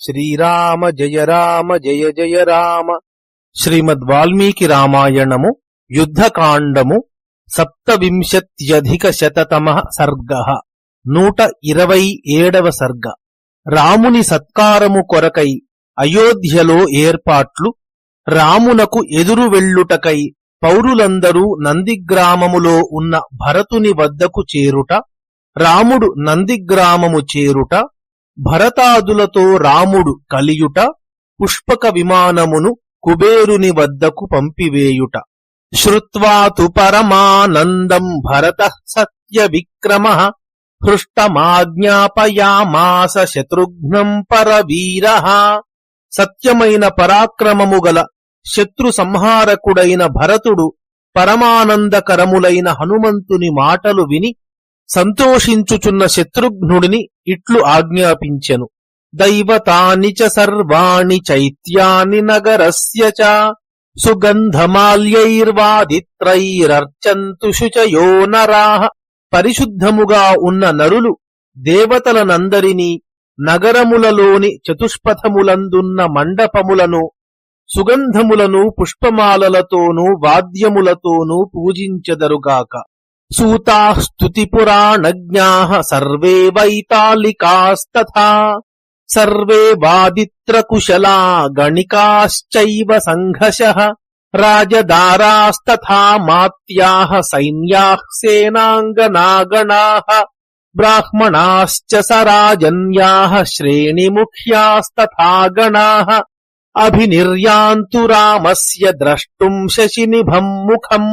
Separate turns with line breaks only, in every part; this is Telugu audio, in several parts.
శ్రీరామ జయ రామ జయ జయ రామ. శ్రీమద్ వాల్మీకి రామాయణము యుద్ధకాండము సప్తవింశత్యధిక శతతమ సర్గ. నూట ఇరవై ఏడవ సర్గ. రాముని సత్కారము కొరకై అయోధ్యలో ఏర్పాట్లు రామునకు ఎదురు వెళ్ళుటకై పౌరులందరూ నందిగ్రామములో ఉన్న భరతుని వద్దకు చేరుట రాముడు నందిగ్రామము చేరుట భరతాదులతో రాముడు కలియుట పుష్పక విమానమును కుబేరుని వద్దకు పంపివేయుట. శ్రుత్వాతు పరమానందం భరత సత్య విక్రమ హృష్టమాజ్ఞాపయామాస శత్రుఘ్నం పరవీర. సత్యమైన పరాక్రమము గల శత్రు సంహారకుడైన భరతుడు పరమానందకరములైన హనుమంతుని మాటలు విని సంతోషించుచున్న శత్రుఘ్నుడిని ఇట్లు ఆజ్ఞాపించెను. దైవతాని చ సర్వాణి చైత్యాని నగరస్య చ సుగంధమాల్యైర్వాదిత్రైరర్చంతు శుచయో నరాః. పరిశుద్ధముగా ఉన్న నరులు దేవతలనందరినీ నగరములలోని చతుష్పథములందున్న మండపములను సుగంధములను పుష్పమాలలతోనూ వాద్యములతోనూ పూజించెదరుగాక. సూతా స్తుతిపురాణజ్ఞా సర్వే వైతాళికాస్తథా సర్వే వాదిత్రకుశలా గణికాశ్చైవ సంఘశః రాజదారాస్తథా మాత్యాः సైన్యాः సేనాంగనాగణాः బ్రాహ్మణాశ్చ సరాజన్యాः శ్రేణిముఖ్యాస్తథా గణాः అభినిర్యాంతు రామస్య ద్రష్టుం శశినిభం ముఖం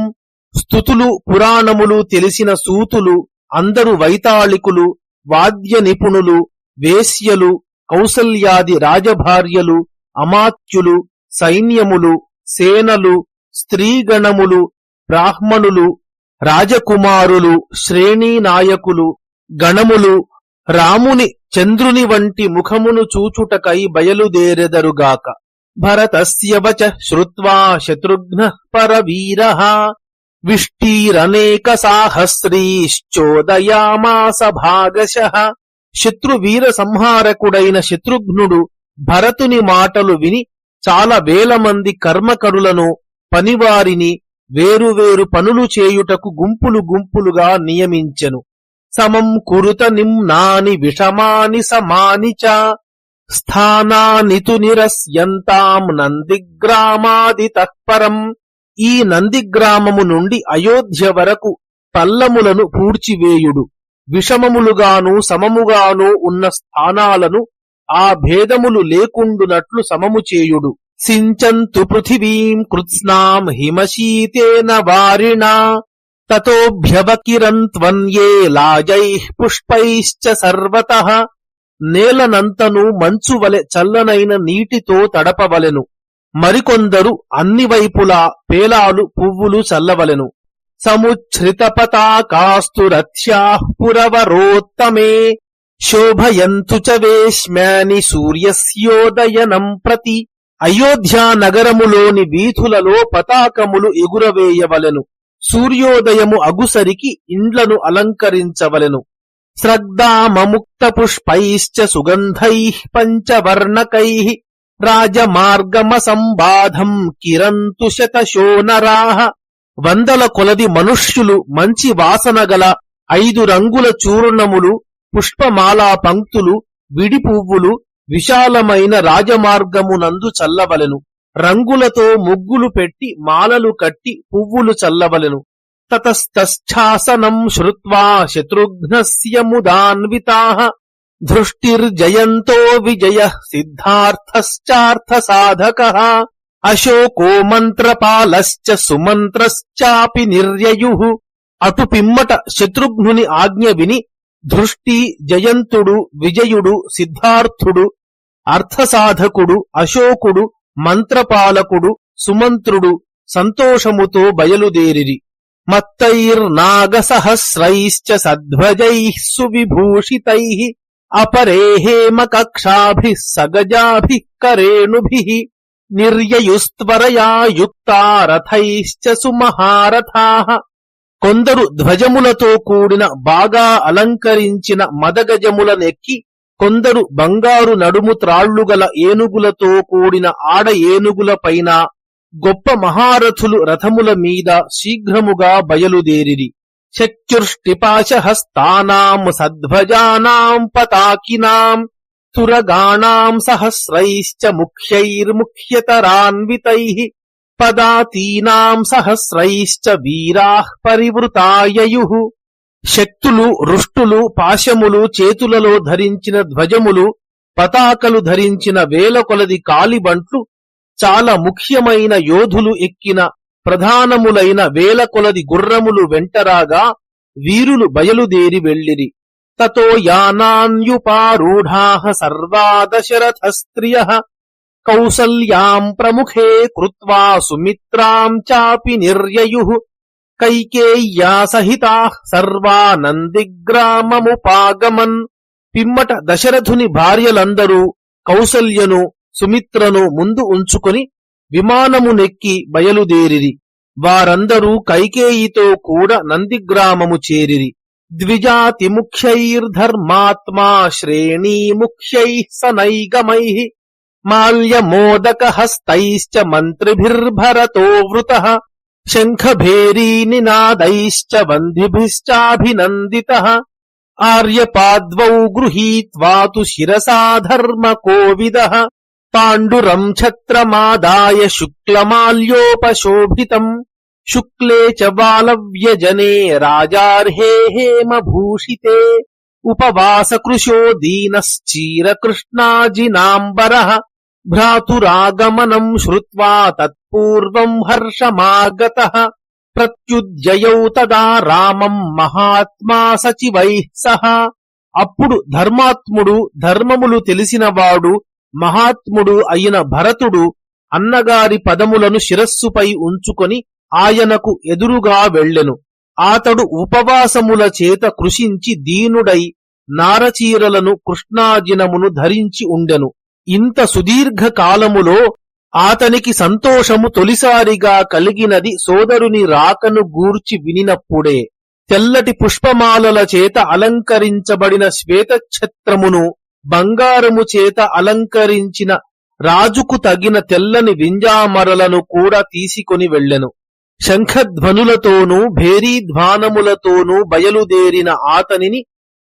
స్థుతులు పురాణములు తెలిసిన సూతులు అందరు వైతాళికులు వాద్య నిపుణులు వేశ్యలు కౌసల్యాది రాజభార్యలు అమాత్యులు సైన్యములు సేనలు స్త్రీగణములు బ్రాహ్మణులు రాజకుమారులు శ్రేణీ నాయకులు గణములు రాముని చంద్రుని వంటి ముఖమును చూచుటకై బయలుదేరెదరుగాక. భరతస్య వచ శ్రుత్వా శత్రుఘ్న పరవీర విష్టీరనేక సాహస్రీశ్చోదయామాస భాగశః. శత్రువీర సంహారకుడైన శత్రుఘ్నుడు భరతుని మాటలు విని చాలా వేల మంది కర్మకరులను పనివారిని వేరువేరు పనులు చేయుటకు గుంపులు గుంపులుగా నియమించెను. సమం కురుత నిమ్నాని విషమాని సమాని చ. స్థానానితు నిరస్యంతాం నందిగ్రామాది తత్పరం. ఈ నందిగ్రామము నుండి అయోధ్య వరకు పల్లములను పూడ్చివేయుడు. విషమములుగాను సమముగాను ఉన్న స్థానాలను ఆ భేదములు లేకుండునట్లు సమము చేయుడు. సించంతు పృథివీం కృత్స్నాం హిమశీతేన వారిణా తతోభ్యవకిరంత్వన్యే లాజై పుష్పైశ్చ సర్వతః నేలనంతను మంచువలె చల్లనైన నీటితో తడపవలెను. మరికొందరు అన్ని వైపులా పేలాలు పువ్వులు చల్లవలెను. సముచ్ఛ్రిత పతాకాస్తు పురవరోత్తమే. శోభయంతు చ వేశ్మ్యాని సూర్యస్యోదయనం ప్రతి. అయోధ్యా నగరములోని వీధులలో పతాకములు ఎగురవేయవలెను. సూర్యోదయము అగుసరికి ఇండ్లను అలంకరించవలెను. స్రగ్దామముక్త పుష్పైశ్చ సుగంధై పంచవర్ణకై రాజమార్గమ సంబాధం కిరంతు శతశో నరాహ వందల కొలది మనుష్యులు మంచి వాసన గల ఐదు రంగుల చూర్ణములు పుష్పమాలా పంక్తులు విడి పువ్వులు విశాలమైన రాజమార్గమునందు చల్లవలెను. రంగులతో ముగ్గులు పెట్టి మాలలు కట్టి పువ్వులు చల్లవలెను. తతస్తాసనం శ్రుత్వా శత్రుఘ్నస్యముదాన్వితా ధృష్టిర్జయంతో విజయ సిద్ధార్థశ్చార్థ సాధక అశోకో మంత్రపాలశ్చ సుమంత్రశ్చాపి నిర్యయు అటు పిమ్మట శత్రుఘ్నుని ఆజ్ఞ విని ధృష్టి జయంతుడు విజయుడు సిద్ధార్థుడు అర్థసాధకుడు అశోకుడు మంత్రపాలకుడు సుమంత్రుడు సంతోషముతో బయలుదేరిరి మత్తైర్నాగసహస్రైశ్చ సధ్వజైః సువిభూషితైః అపరే హేమకక్షాభిः సగజాభిः కరేణుభిः నిర్యయుస్త్వరయా యుక్తా రథైశ్చ సుమహారథాః కొందరు ధ్వజములతో కూడిన బాగా అలంకరించిన మదగజములనెక్కి కొందరు బంగారు నడుము త్రాళ్ళుగల ఏనుగులతో కూడిన ఆడ ఏనుగుల పైన గొప్ప మహారథులు రథముల మీద శీఘ్రముగా బయలుదేరిరి. చక్యుష్టిపాశహస్తానాం సద్భజానాం పతాకినాం తురగాణాం సహస్రైశ్చ ముఖ్యైర్ముఖ్యతరాన్వితైః పదాతీనాం సహస్రైశ్చ వీరాః పరివృతాయయుః. శక్తులు రుష్టులు పాశములు చేతులలో ధరించిన ధ్వజములు పతాకలు ధరించిన వేల కొలది కాలిబంట్లు చాలా ముఖ్యమైన యోధులు ఎక్కిన ప్రధానములైన వేల కొలది గుర్రములు వెంటరాగా వీరులు బయలుదేరి వెళ్ళిరి. తతో యానాన్యుపారూఢా సర్వా దశరథ స్త్రియ కౌసల్యాం ప్రముఖే కృత్వా సుమిత్రాం చాపి నిర్యయు కైకేయ్యా సహితా సర్వా నందిగ్రామముపాగమన్ పిమ్మట దశరథుని భార్యలందరూ కౌసల్యను సుమిత్రను ముందు ఉంచుకొని విమానమునెక్కి బయలుదేరిరి. వారందరూ కైకేయితో కూడా నందిగ్రామము చేరిరి. ద్విజాతి ముఖ్యైర్ధర్మాత్మా శ్రేణీ ముఖ్యై సనైగమై మాల్యమోదక హస్తైశ్చ మంత్రిభిర్భరతో వృత శంఖభేరీ నినాదైశ్చ వందిభిశ్చాభినందిత ఆర్యపాద్వౌ గృహీత్వా తు శిరసా ధర్మ కోవిద పాండురం ఛత్రమాదాయ శుక్లమాల్యోపశోభితం శుక్లే చ బాలవ్యజనే రాజార్హే హేమభూషితే ఉపవాసకృశో దీనశ్చీరకృష్ణాజినాంబర భ్రాతురాగమనం శ్రుత్వా తత్పూర్వం హర్షమాగత ప్రత్యుజ్యయౌ తదా రామం మహాత్మా సచివైః సహ. అప్పుడు ధర్మాత్ముడు ధర్మములు తెలిసినవాడు మహాత్ముడు అయిన భరతుడు అన్నగారి పదములను శిరస్సుపై ఉంచుకొని ఆయనకు ఎదురుగా వెళ్ళెను. ఆతడు ఉపవాసముల చేత కృషించి దీనుడై నారచీరలను కృష్ణాజినమును ధరించి ఉండెను. ఇంత సుదీర్ఘ కాలములో ఆతనికి సంతోషము తొలిసారిగా కలిగినది సోదరుని రాకను గూర్చి వినినప్పుడే. తెల్లటి పుష్పమాలల చేత అలంకరించబడిన శ్వేతఛత్రమును బంగారము చేత అలంకరించిన రాజుకు తగిన తెల్లని వింజామరలను కూడా తీసుకొని వెళ్ళెను. శంఖధ్వనులతోనూ భేరీధ్వానములతోనూ బయలుదేరిన ఆతనిని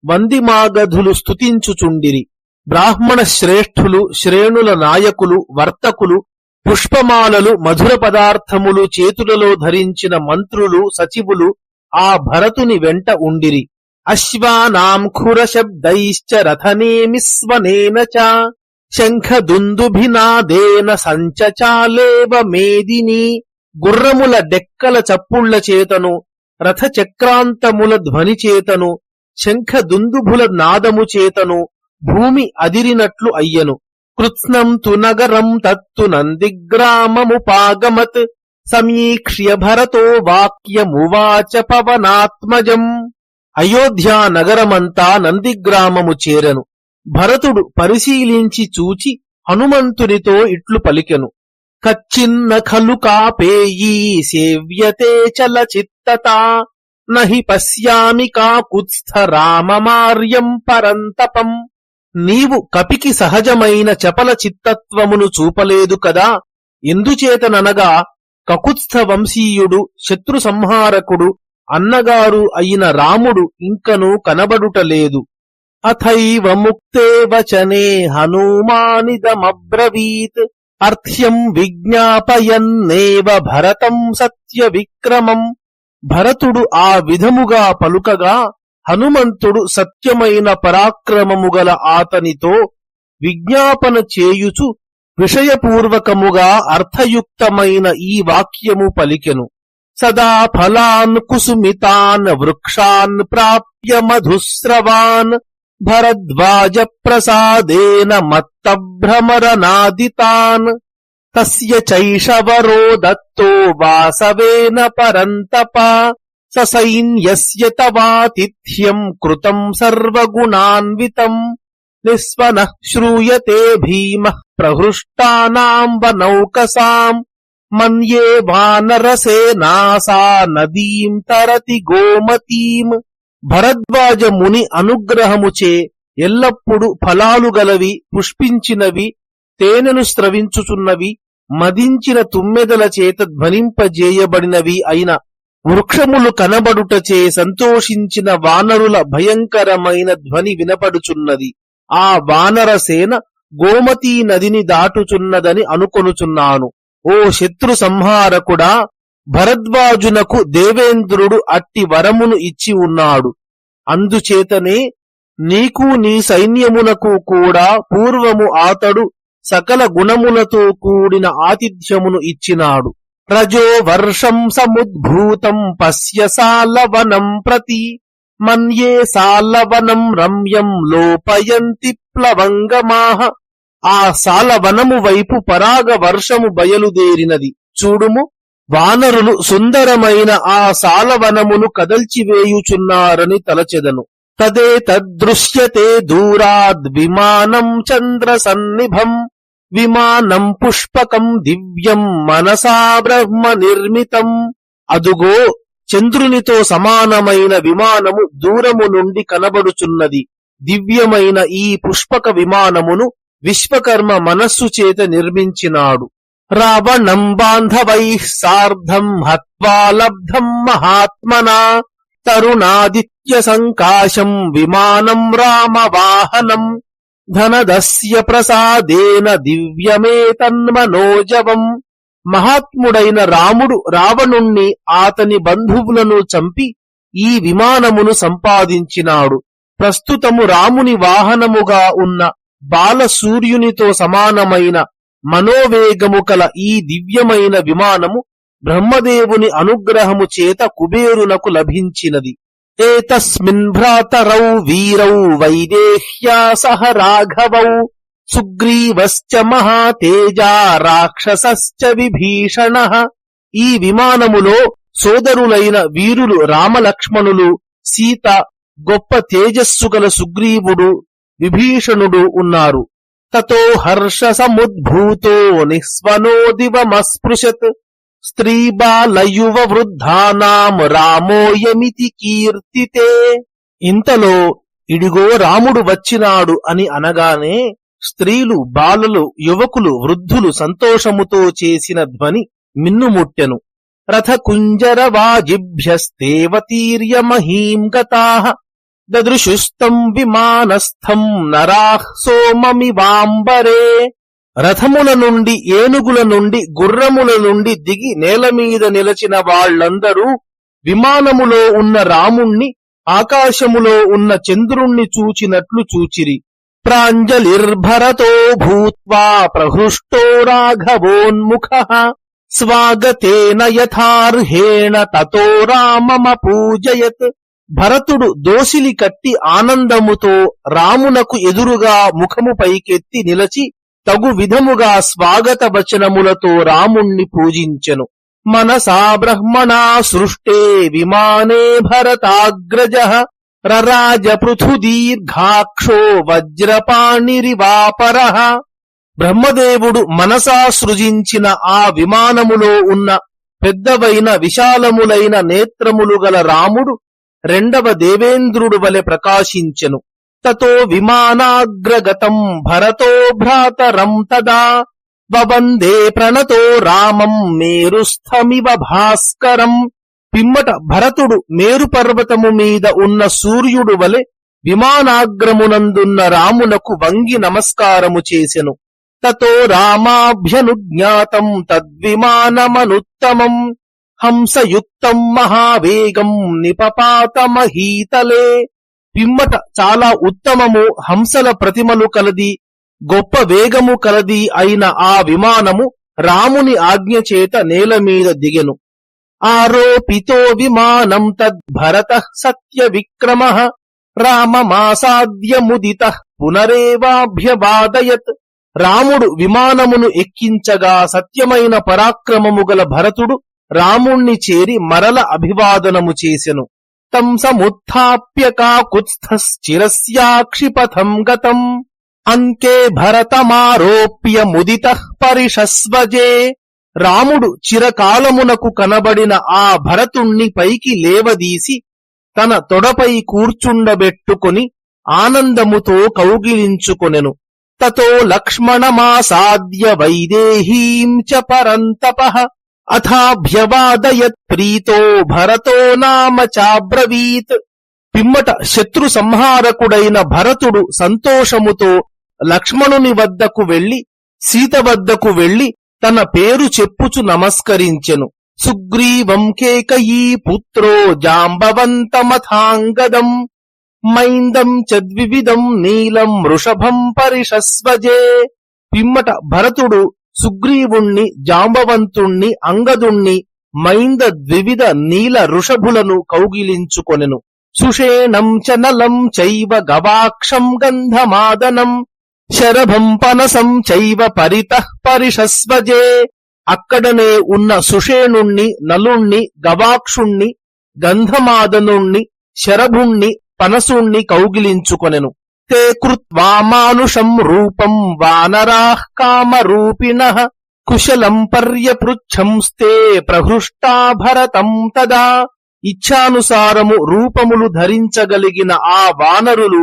వందిమాగధులు స్తుతించుచుండిరి. బ్రాహ్మణ శ్రేష్ఠులు శ్రేణుల నాయకులు వర్తకులు పుష్పమాలలు మధుర పదార్థములు చేతులలో ధరించిన మంత్రులు సచివులు ఆ భరతుని వెంట ఉండిరి. అశ్వానాం ఖురశబ్దైశ్చ రథనేమిస్వనేన చ శంఖదుందుభినాదేన సంచచాలేవ మేదిని గుర్రముల డెక్కల చప్పుళ్ళ చేతను రథచక్రాంతముల ధ్వని చేతను శంఖదుందుభుల నాదము చేతను భూమి అదిరినట్లు అయ్యను కృత్స్నం తు నగరం తత్తు నందిగ్రామముపాగమత్ సమీక్ష్య భరతో వాక్యమువాచ పవనాత్మజం అయోధ్యా నగరమంతా నందిగ్రామము చేరెను. భరతుడు పరిశీలించి చూచి హనుమంతునితో ఇట్లు పలికెను. కచ్చిన్న ఖలు కాపేయీ సేవ్యతే చల చలచిత్తత. నహి పశ్యామి కాకుత్స్థ రామమార్యం పరంతపం. నీవు కపికి సహజమైన చపల చిత్తత్వమును చూపలేదు కదా. ఎందుచేతననగా కకుత్స్థ వంశీయుడు శత్రు సంహారకుడు అన్నగారు అయిన రాముడు ఇంకను కనబడుటలేదు. అథైవ ముక్తే వచనే హనుమానిదమబ్రవీత్. అర్థ్యం విజ్ఞాపయన్నేవ భరతం సత్య విక్రమం భరతుడు ఆ విధముగా పలుకగా హనుమంతుడు సత్యమైన పరాక్రమము గల ఆతనితో విజ్ఞాపన చేయుచు విషయపూర్వకముగా అర్థయుక్తమైన ఈ వాక్యము పలికెను. సదా ఫలాన్ కుసుమితాన్ వృక్షాన్ ప్రాప్య మధుస్రవాన్ భరద్వాజ ప్రసాదేన మత్తభ్రమరనాదితాన్ తస్య చైషవరో దత్తో వాసవేన పరంతప స సైన్యస్య తవాతిథ్యం కృతం సర్వగుణాన్వితం నిస్వన శ్రూయతే భీమ ప్రహృష్టానాం వనౌకసాం మన్యే వానరసేనాసా నదీం తరతి గోమతీం భరద్వాజ ముని అనుగ్రహముచే ఎల్లప్పుడు ఫలాలు గలవి పుష్పించినవి తేనెను స్రవించుచున్నవి మదించిన తుమ్మెదల చేత ధ్వనింపజేయబడినవి అయిన వృక్షములు కనబడుటచే సంతోషించిన వానరుల భయంకరమైన ధ్వని వినపడుచున్నది. ఆ వానరసేన గోమతీ నదిని దాటుచున్నదని అనుకొనుచున్నాను. ఓ శత్రు సంహారకుడా భరద్వాజునకు దేవేంద్రుడు అట్టి వరమును ఇచ్చి ఉన్నాడు. అందుచేతనే నీకు నీ సైన్యమునకు కూడా పూర్వము ఆతడు సకల గుణములతో కూడిన ఆతిథ్యమును ఇచ్చినాడు. రజో వర్షం సముద్భూతం పశ్య సాలవనం ప్రతి మన్యే సాలవనం రమ్యం లోపయంతి ప్లవంగమాహ. ఆ సాలవనము వైపు పరాగ వర్షము బయలుదేరినది. చూడుము వానరులు సుందరమైన ఆ సాలవనమును కదల్చివేయుచున్నారని తలచెదను. తదే తదృశ్యతే దూరాద్ విమానం చంద్ర సన్నిభం విమానం పుష్పకం దివ్యం మనసా బ్రహ్మ నిర్మితం. అదుగో చంద్రునితో సమానమైన విమానము దూరము నుండి కనబడుచున్నది. దివ్యమైన ఈ పుష్పక విమానమును విశ్వకర్మ మనస్సు చేత నిర్మించినాడు. రావణం బాంధవై సార్ధం హత్వా లబ్ధం మహాత్మనా. తరుణాదిత్య సంకాశం విమానం రామవాహనం. ధనదస్య ప్రసాదేన దివ్యమేతన్మనోజవం మహాత్ముడైన రాముడు రావణుణ్ణి ఆతని బంధువులను చంపి ఈ విమానమును సంపాదించినాడు. ప్రస్తుతము రాముని వాహనముగా ఉన్న బాల సూర్యునితో సమానమైన మనోవేగము కల ఈ దివ్యమైన విమానము బ్రహ్మదేవుని అనుగ్రహము చేత కుబేరునకు లభించినది. ఏతస్మిన్ భ్రాతరౌ వీరౌ వైదేహ్యా సహ రాఘవౌ సుగ్రీవశ్చ మహాతేజా రాక్షసశ్చ విభీషణ. ఈ విమానములో సోదరులైన వీరులు రామలక్ష్మణులు సీత గొప్ప తేజస్సు గల సుగ్రీవుడు విభీషణుడు ఉన్నారు. తతో హర్ష సముద్భూతో నిస్వనో దివమస్పృశత్. స్త్రీ బాలయువ వృద్ధానాం రామోయమితి కీర్తితే. ఇంతలో ఇడిగో రాముడు వచ్చినాడు అని అనగానే స్త్రీలు బాలలు యువకులు వృద్ధులు సంతోషముతో చేసిన ధ్వని మిన్నుముట్టెను రథ కుంజర వాజిభ్యస్తేవతీర్య మహీం గతా. దదృశుస్తం విమానస్థం నరాహ్ సోమమివాంబరే. రథముల నుండి ఏనుగుల నుండి గుర్రముల నుండి దిగి నేల మీద నిలచిన వాళ్ళందరూ విమానములో ఉన్న రాముణ్ణి ఆకాశములో ఉన్న చంద్రుణ్ణి చూచినట్లు చూచిరి. ప్రాంజలిర్భరతో భూత్వా ప్రహృష్టో రాఘవోన్ముఖ. స్వాగతేన యథార్హేణ తతో రామమపూజయత్. భరతుడు దోసిలి కట్టి ఆనందముతో రామునకు ఎదురుగా ముఖము పైకెత్తి నిలచి తగు విధముగా స్వాగత వచనములతో రాముణ్ణి పూజించెను. మనసా బ్రహ్మణా సృష్టే విమానే భరతాగ్రజ రరాజ పృథుదీర్ఘాక్షో వజ్రపాణిరివాపర. బ్రహ్మదేవుడు మనసా సృజించిన ఆ విమానములో ఉన్న పెద్దవైన విశాలములైన నేత్రములు గల రాముడు రెండవ దేవేంద్రుడు వలె ప్రకాశించెను. తతో విమానాగ్రగతం భరతో భ్రాతరం తదా. వందే ప్రణతో రామం మేరుస్థమివ భాస్కరం. పిమ్మట భరతుడు మేరు పర్వతము మీద ఉన్న సూర్యుడు వలె విమానాగ్రమునందున్న రామునకు వంగి నమస్కారము చేసెను. తతో రామాభ్యనుజ్ఞాతం తద్విమానమనుత్తమం. హంసయుక్తం మహావేగం నిపపాతమహీతలే. పిమ్మట చాలా ఉత్తమము హంసల ప్రతిమలు కలది గొప్ప వేగము కలది అయిన ఆ విమానము రాముని ఆజ్ఞ చేత నేల మీద దిగెను. ఆరోపితో విమానం తద్భరత సత్య విక్రమ రామమాసాద్యముదిత పునరేవాభ్యవాదయత్. రాముడు విమానమును ఎక్కించగా సత్యమైన పరాక్రమము గల భరతుడు రాముణ్ణి చేరి మరల అభివాదనము చేసెను. తం సముత్ప్య కాకుత్స్థిరస్యాక్షిపథం గతం. అంకే భరతమారోప్య ముదిత పరిషస్వజే. రాముడు చిరకాలమునకు కనబడిన ఆ భరతుణ్ణి పైకి లేవదీసి తన తొడపై కూర్చుండబెట్టుకుని ఆనందముతో కౌగిలించుకొనెను. తతో లక్ష్మణమాసాద్య వైదేహీం చ పరంతప. అథాభ్యవాదయత్ ప్రీతో భరతో నామ చాబ్రవీత్. పిమ్మట శత్రు సంహారకుడైన భరతుడు సంతోషముతో లక్ష్మణుని వద్దకు వెళ్ళి సీత వద్దకు వెళ్ళి తన పేరు చెప్పుచు నమస్కరించెను. సుగ్రీవం కేకయీ పుత్రో జాంబవంతమథాంగదం. మైందం చద్వివిధం నీలం వృషభం పరిషస్వజే. పిమ్మట భరతుడు సుగ్రీవుణ్ణి జాంబవంతుణ్ణి అంగదుణ్ణి మైంద ద్వివిధ నీల ఋషభులను కౌగిలించుకొనెను. సుషేణం చ నలం చైవ గవాక్షం గంధమాదనం శరభం పనసం చైవ పరితః పరిషస్వజే. అక్కడనే ఉన్న సుషేణుణ్ణి నలుణ్ణి గవాక్షుణ్ణి గంధమాదనుణ్ణి శరభుణ్ణి పనసుణ్ణి కౌగిలించుకొనెను. తే కృత్వా రూపం వానరాః కామరూపిణ కుశలం పర్యపృచ్ఛంస్తే ప్రహృష్టా భరతం తదా ఇచ్ఛానుసారము రూపములు ధరించగలిగిన ఆ వానరులు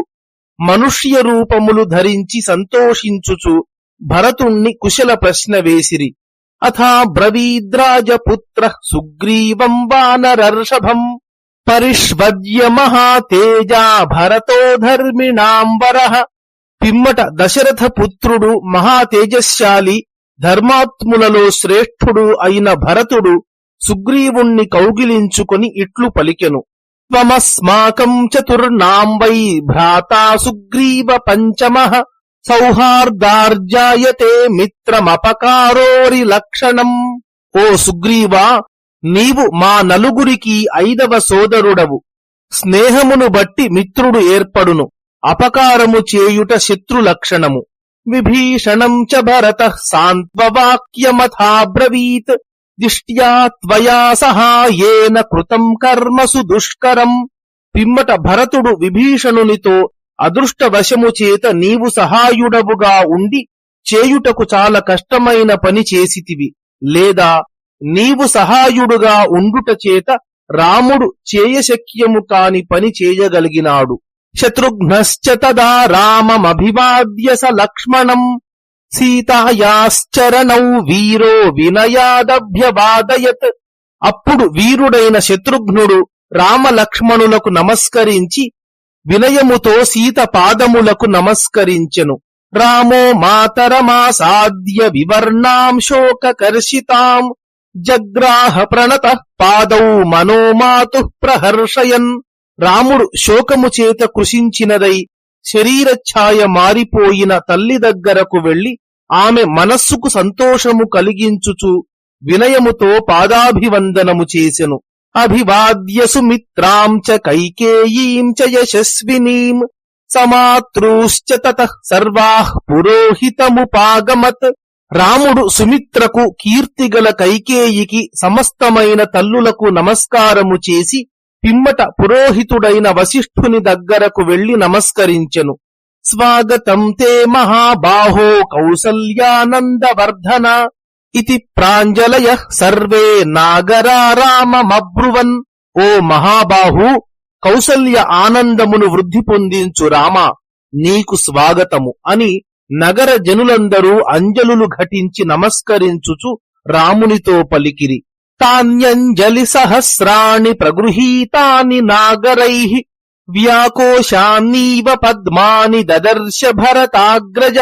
మనుష్య రూపములు ధరించి సంతోషించుచు భరతుణ్ణి కుశల ప్రశ్న వేసిరి అథా బ్రవీద్రాజపుత్ర సుగ్రీవం వానరర్షభం పరిష్వద్య మహాతేజా భరతో ధర్మిణాంబర పిమ్మట దశరథ పుత్రుడు మహాతేజశాలి ధర్మాత్ములలో శ్రేష్ఠుడు అయిన భరతుడు సుగ్రీవుణ్ణి కౌగిలించుకుని ఇట్లు పలికెను. త్వమస్మాకం చతుర్నాంబై భ్రాతా సుగ్రీవ పంచమ. సౌహార్దార్జాయతే మిత్రమపకారోరి లక్షణం. ఓ సుగ్రీవా నీవు మా నలుగురికి ఐదవ సోదరుడవు. స్నేహమును బట్టి మిత్రుడు ఏర్పడును. అపకారము చేయుట శత్రు లక్షణము. విభీషణం చ భరత సాంత్వవాక్యమథాబ్రవీత్. దిష్ట్యా త్వయా సహాయేన కృతం కర్మసు దుష్కరం పిమ్మట భరతుడు విభీషణునితో అదృష్టవశము చేత నీవు సహాయుడవుగా ఉండి చేయుటకు చాలా కష్టమైన పని చేసితివి. లేదా నీవు సహాయుడుగా ఉండుట చేత రాముడు చేయశక్యము కాని పని చేయగలిగినాడు. శత్రుఘ్నశ్చ తదా రామమభివాద్య స లక్ష్మణం. సీతాయాశ్చరణౌ వీరో వినయాదభ్యవాదయత్. అప్పుడు వీరుడైన శత్రుఘ్నుడు రామలక్ష్మణులకు నమస్కరించి వినయముతో సీత పాదములకు నమస్కరించెను. రామో మాతరమాసాద్య వివర్ణాం శోకకర్షితాం. జగ్రాహ ప్రణత పాదౌ మనోమాతు ప్రహర్షయన్. రాముడు శోకము చేత కృషించినదై శరీరఛాయ మారిపోయిన తల్లి దగ్గరకు వెళ్ళి ఆమె మనస్సుకు సంతోషము కలిగించుచు వినయముతో పాదాభివందనము చేసెను. అభివాద్యసుమిత్రాం చ కైకేయీం చ యశస్వినీం. సమాతృశ్చ తతః సర్వాః పురోహితముపాగమత్. రాముడు సుమిత్రకు కీర్తిగల కైకేయికి సమస్తమైన తల్లులకు నమస్కారము చేసి పిమ్మట పురోహితుడైన వశిష్ఠుని దగ్గరకు వెళ్ళి నమస్కరించెను. స్వాగతం తే మహాబాహో కౌసల్యానందవర్ధన ఇతి ప్రాంజలయ సర్వే నాగరారామమబ్రువన్. ఓ మహాబాహు కౌసల్య ఆనందమును వృద్ధి పొందించు రామ నీకు స్వాగతము అని నగర జనులందరూ అంజలులు ఘటించి నమస్కరించుచు రామునితో పలికిరి. తాన్యంజలి సహస్రాణి ప్రగృహీతాని నాగరై వ్యాకోశాన్నీవ పద్మాని దదర్శ భరతాగ్రజ.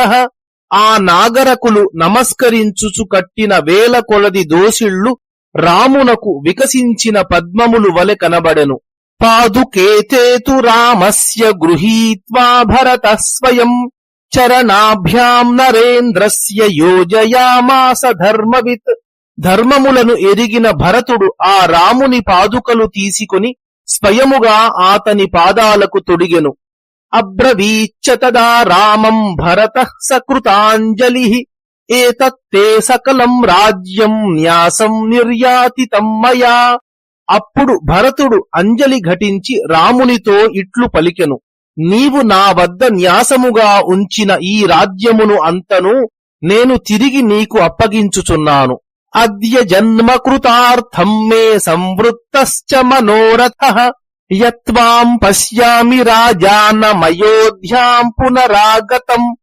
ఆ నాగరకులు నమస్కరించుచు కట్టిన వేల కొలది దోసిళ్ళు రామునకు వికసించిన పద్మములు వలె కనబడెను. పాదుకేతేతు రామస్య గృహీత్వా భరత స్వయం. చరణాభ్యాం నరేంద్రస్య యోజయామాస ధర్మవిత్. ధర్మములను ఎరిగిన భరతుడు ఆ రాముని పాదుకలు తీసుకొని స్వయముగా ఆతని పాదాలకు తొడిగెను. అబ్రవీచ్చ తదా రామం భరత సకృతాంజలి. ఏతత్తే సకలం రాజ్యం న్యాసం నిర్యాతితం మయా. అప్పుడు భరతుడు అంజలి ఘటించి రామునితో ఇట్లు పలికెను. నీవు నా వద్ద న్యాసముగా ఉంచిన ఈ రాజ్యమును అంతను నేను తిరిగి నీకు అప్పగించుచున్నాను. అద్య జన్మ కృతార్థం మే సంవృత్తశ్చ మనోరథ. యత్వాం పశ్యామి రాజానమయోధ్యాం పునరాగతం.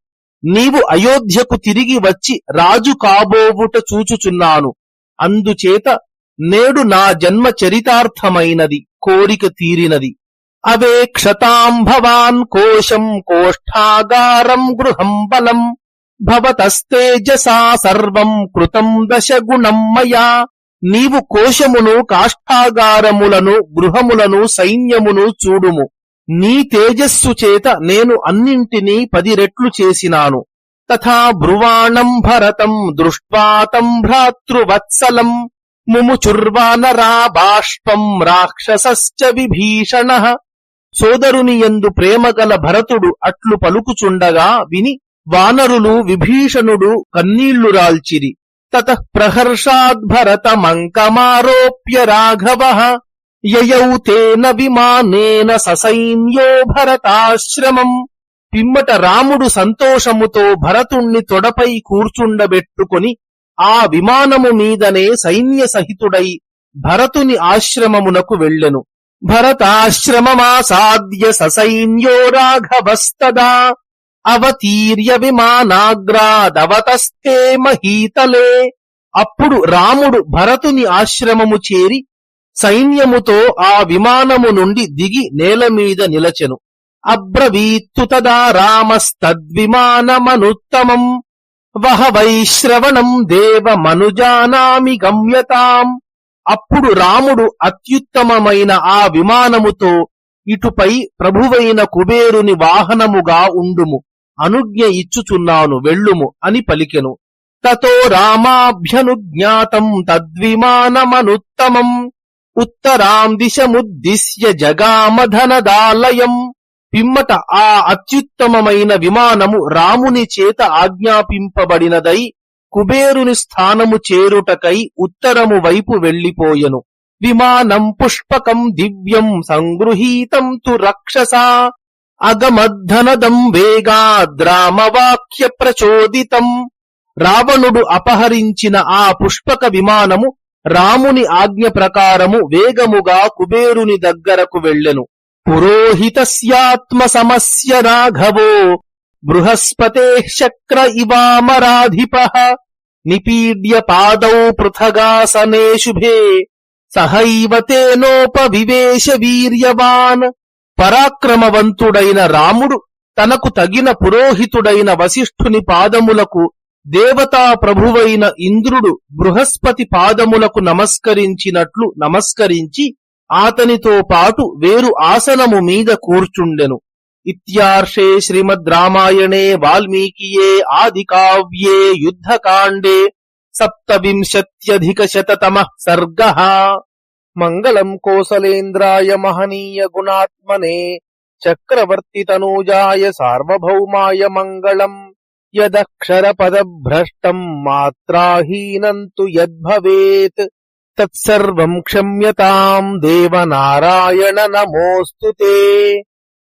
నీవు అయోధ్యకు తిరిగి వచ్చి రాజు కాబోవుట చూచుచున్నాను. అందుచేత నేడు నా జన్మ చరితార్థమైనది కోరిక తీరినది. అవేక్షతాం భవాన్ కోశం కోష్ఠాగారం గృహం బలం భవతస్తేజసా సర్వం కృతం దశగుణం మయా నీవు కోశమును కాష్ఠాగారములను గృహములను సైన్యమును చూడుము. నీ తేజస్సు చేత నేను అన్నింటినీ పది రెట్లు చేసినాను. తథా బ్రువాణం భరతం దృష్ట్వాతం భ్రాతృవత్సలం ముముచుర్వానరా బాష్పం రాక్షసశ్చ విభీషణ। సోదరుని యందు ప్రేమగల భరతుడు అట్లు పలుకుచుండగా విని వానరులు విభీషణుడు కన్నీళ్ళు రాల్చిరి. తత ప్రహర్షాద్భరతమంకమారోప్య రాఘవ యయౌ తేన విమానేన ససైన్యో భరతాశ్రమం. పిమ్మట రాముడు సంతోషముతో భరతుణ్ణి తొడపై కూర్చుండబెట్టుకొని ఆ విమానము మీదనే సైన్య సహితుడై భరతుని ఆశ్రమమునకు వెళ్ళెను. భరతాశ్రమమాసాద్య ససైన్యో రాఘవస్తదా అవతీర్య విమానాగ్రాదవతస్తే మహీతలే అప్పుడు రాముడు భరతుని ఆశ్రమము చేరి సైన్యముతో ఆ విమానము నుండి దిగి నేల మీద నిలచెను. అబ్రవీత్తు తదా రామస్తద్విమానమనుత్తమం. వహ వైశ్రవణం దేవమనుజానామి గమ్యతాం. అప్పుడు రాముడు అత్యుత్తమమైన ఆ విమానముతో ఇటుపై ప్రభువైన కుబేరుని వాహనముగా ఉండుము అనుజ్ఞ ఇచ్చుచున్నాను వెళ్ళుము అని పలికెను. తతో రామాభ్యనుజ్ఞాతం తద్విమానమనుత్తమం ఉత్తరాం దిశముద్దిశ్య జగామధనదాలయం. పిమ్మట ఆ అత్యుత్తమమైన విమానము రాముని చేత ఆజ్ఞాపింపబడినదై కుబేరుని స్థానము చేరుటకై ఉత్తరము వైపు వెళ్ళిపోయెను విమానం పుష్పకం దివ్యం సంగృహీతం తు రక్షసా. అగమద్ధనదం వేగాద్రామవాక్య ప్రచోదితం. రావణుడు అపహరించిన ఆ పుష్పక విమానము రాముని ఆజ్ఞ ప్రకారము వేగముగా కుబేరుని దగ్గరకు వెళ్ళెను. పురోహితస్యాత్మ సమస్య రాఘవో. బృహస్పతే శక్ర ఇవామరాధిప. నిపీడ్య పాదౌ పృథగాసనే శుభే సహైవ తేనోపవివేశ వీర్యవాన్. పరాక్రమవంతుడైన రాముడు తనకు తగిన పురోహితుడైన వశిష్ఠుని పాదములకు దేవతా ప్రభువైన ఇంద్రుడు బృహస్పతి పాదములకు నమస్కరించినట్లు నమస్కరించి ఆతనితో పాటు వేరు ఆసనము మీద కూర్చుండెను. ఇత్యార్షే శ్రీమద్ రామాయణే వాల్మీకియే ఆది కావ్యే యుద్ధకాండే సప్తవింశత్యధిక శతమ సర్గ మంగళం కోసలేంద్రాయ మహనీయ గుణాత్మనే చక్రవర్తి తనూజాయ సార్వభౌమాయ మంగళం యదక్షర పదభ్రష్టం మాత్రాహీనంతు యద్భవేత్ తత్సర్వం క్షమ్యతాం దేవనారాయణ నమోస్తుతే